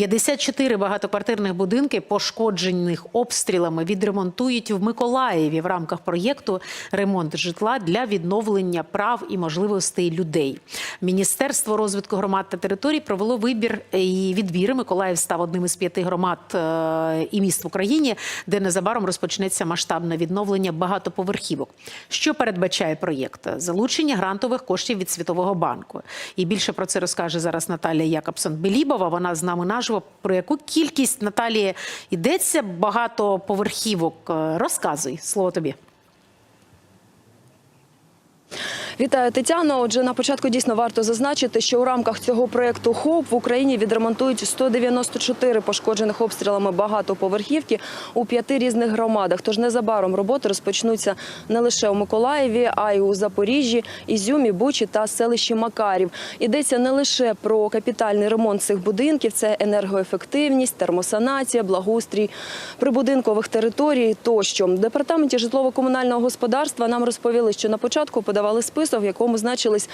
54 багатоквартирних будинки, пошкоджених обстрілами, відремонтують в Миколаєві в рамках проєкту Ремонт житла для відновлення прав і можливостей людей. Міністерство розвитку громад та територій провело вибір і відбір. Миколаїв став одним із п'яти громад е, і міст в Україні, де незабаром розпочнеться масштабне відновлення багатоповерхівок. Що передбачає проєкт? Залучення грантових коштів від Світового банку. І більше про це розкаже зараз Наталія Якобсон-Белібова. Вона з нами наживо. Про яку кількість Наталії йдеться багато поверхівок. Розказуй слово тобі. Вітаю, Тетяно. Отже, на початку дійсно варто зазначити, що у рамках цього проекту ХОП в Україні відремонтують 194 пошкоджених обстрілами багатоповерхівки у п'яти різних громадах. Тож незабаром роботи розпочнуться не лише у Миколаєві, а й у Запоріжжі, Ізюмі, Бучі та селищі Макарів. Йдеться не лише про капітальний ремонт цих будинків, це енергоефективність, термосанація, благоустрій прибудинкових територій тощо. В департаменті житлово-комунального господарства нам розповіли, що на початку подавали список, в якому значились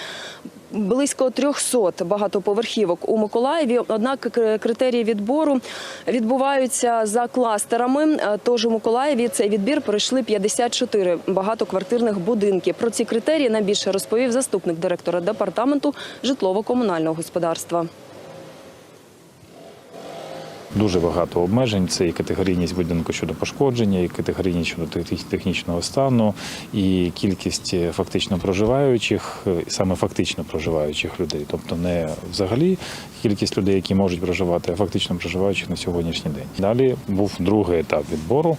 близько 300 багатоповерхівок у Миколаєві. Однак критерії відбору відбуваються за кластерами. Е, Тож у Миколаєві цей відбір пройшли 54 багатоквартирних будинки. Про ці критерії найбільше розповів заступник директора департаменту житлово-комунального господарства. Дуже багато обмежень. Це і категорійність будинку щодо пошкодження, і категорійність щодо технічного стану, і кількість е, фактично проживаючих, е, саме фактично проживаючих людей. Тобто не взагалі кількість людей, які можуть проживати, а фактично проживаючих на сьогоднішній день. Далі був другий етап відбору,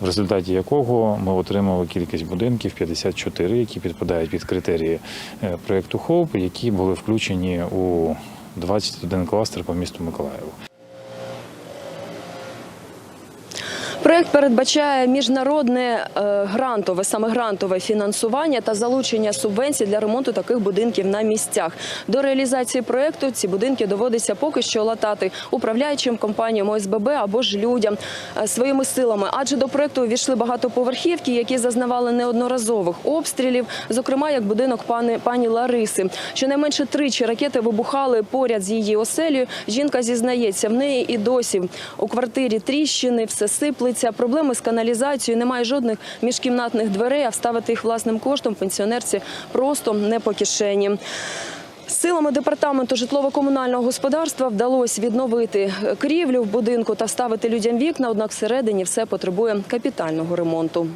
в результаті якого ми отримали кількість будинків 54, які підпадають під критерії е, проєкту ХОП, які були включені у 21 кластер по місту Миколаєву. Проект передбачає міжнародне е, грантове, саме грантове фінансування та залучення субвенцій для ремонту таких будинків на місцях. До реалізації проекту ці будинки доводиться поки що латати управляючим компаніям ОСББ або ж людям е, своїми силами. Адже до проекту увійшли багатоповерхівки, які зазнавали неодноразових обстрілів, зокрема як будинок пани пані Лариси. Щонайменше тричі ракети вибухали поряд з її оселею. Жінка зізнається, в неї і досі у квартирі тріщини, все сиплеться. Проблеми з каналізацією, немає жодних міжкімнатних дверей, а вставити їх власним коштом пенсіонерці просто не по кишені. Силами департаменту житлово-комунального господарства вдалося відновити крівлю в будинку та вставити людям вікна. Однак всередині все потребує капітального ремонту.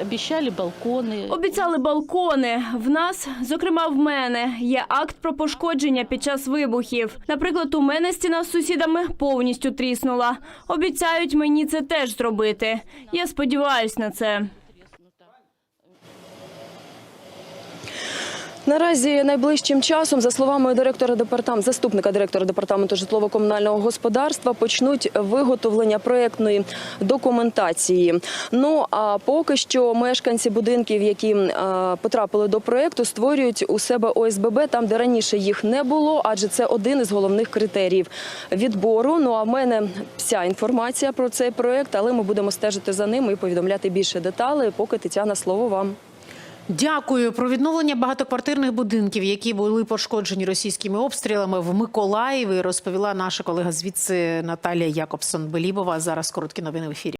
Обіцяли балкони. Обіцяли балкони. В нас, зокрема в мене, є акт про пошкодження під час вибухів. Наприклад, у мене стіна з сусідами повністю тріснула. Обіцяють мені це теж зробити. Я сподіваюся на це. Наразі найближчим часом, за словами директора департаменту, заступника директора департаменту житлово-комунального господарства, почнуть виготовлення проєктної документації. Ну а поки що мешканці будинків, які е, потрапили до проєкту, створюють у себе ОСББ там, де раніше їх не було, адже це один із головних критеріїв відбору. Ну а в мене вся інформація про цей проєкт, але ми будемо стежити за ним і повідомляти більше деталей. Поки Тетяна, слово вам. Дякую про відновлення багатоквартирних будинків, які були пошкоджені російськими обстрілами в Миколаєві. Розповіла наша колега звідси Наталія Якобсон-Белібова. Зараз короткі новини в ефірі.